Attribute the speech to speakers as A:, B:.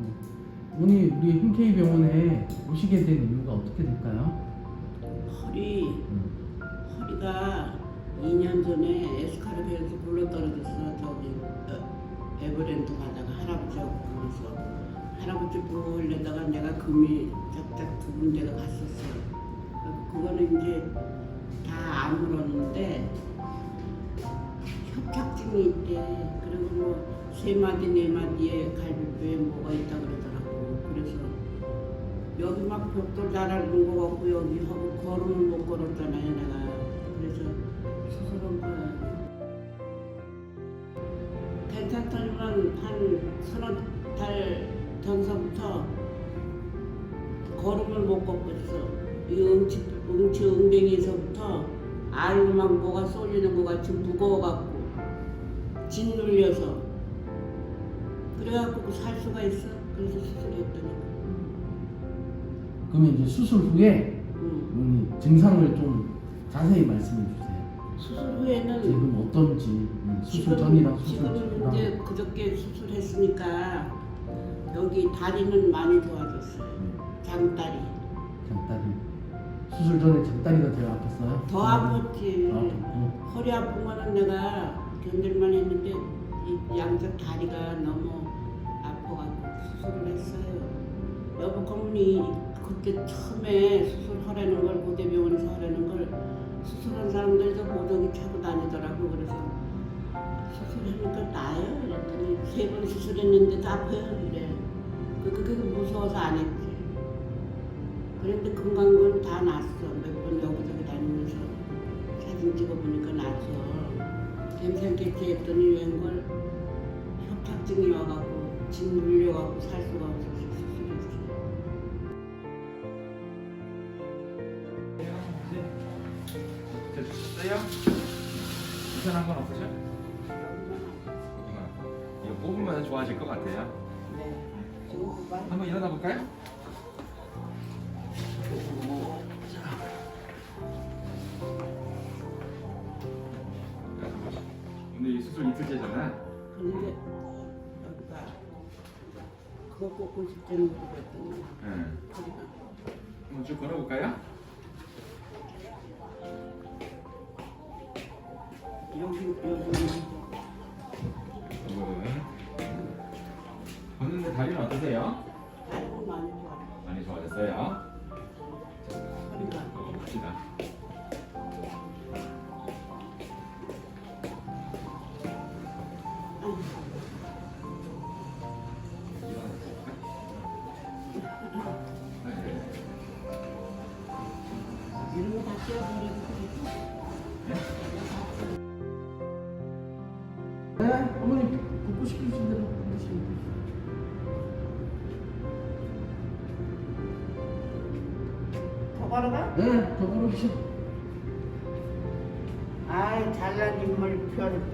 A: 음. 어머니 우리 흔쾌히 병원에 오시게 된 이유가 어떻게 될까요?
B: 허리
A: 음.
B: 허리가 2년 전에 에스카르비에서 굴러떨어져서 저기 어, 에버랜드 가다가 할아버지하고 그래서 할아버지 보고 오려다가 내가 금이 짝짝 두 군데가 갔었어요. 그거는 이제 다 아물었는데 협착증이 있대. 그리고 뭐 세 마디 네 마디에 갈비뼈에 뭐가 있다 그러더라고. 그래서 여기 막 벽돌 달아놓은 거 같고 여기 하고 걸음을 못 걸었잖아요 내가. 그래서 수술한 거야. 괜찮더니만 한 서너 달 전서부터 걸음을 못 걷고 있어. 이 응치, 응치 엉덩이에서부터 알로 막 뭐가 쏠리는 것 같이 무거워갖고 짓눌려서 그래갖고 살 수가 있어. 그래서 수술했더니.
A: 그러면 이제 수술 후에
B: 응.
A: 어머니 증상을 좀 자세히 말씀해 주세요.
B: 수술 후에는
A: 지금 어떤지 음, 수술
B: 지금-
A: 전이랑 수술
B: 지금은
A: 후랑
B: 이제 그저께 수술했으니까 여기 다리는 많이 좋아졌어요.
A: 음,
B: 장다리.
A: 장다리 수술 전에 장다리가 제일 아팠어요?
B: 더 아팠지.
A: 더 아팠고
B: 허리 아픈 거는 내가 견딜만 했는데 이 양쪽 다리가 너무 아파가지고 수술을 했어요. 여보 고문이 그때 처음에 수술하라는 걸 고대병원에서 하라는 걸 수술한 사람들도 모독이 차고 다니더라고. 그래서 수술하니까 나아요. 이랬더니 세 번 수술했는데도 아파요. 이래. 그 그게 무서워서 안 했지. 그런데 건강은 다 났어. 몇 번 여기저기 다니면서 사진 찍어보니까 나서 괜찮겠지 했더니 웬걸 협착증이 와갖고 진 물려갖고 살 수가 없어서
C: 드셨어요? 불편한 건 없으셔? 이거 뽑으면 좋아질 것 같아요.
B: 네
C: 한번 일어나 볼까요? 이 수술 이틀째잖아.
B: 근데 여기가 그거 꽂고 싶다는 거 그랬더니
C: 응. 한번 쭉 걸어볼까요?
B: 여기 여기
C: 한번. 걷는데 다리는 어떠세요?
A: 네 어머니 붓고 싶으신 대로 붓으시면 돼요.
B: 더 걸어가?
A: 네, 더 걸어주세요.
B: 아이 잘난 인물 별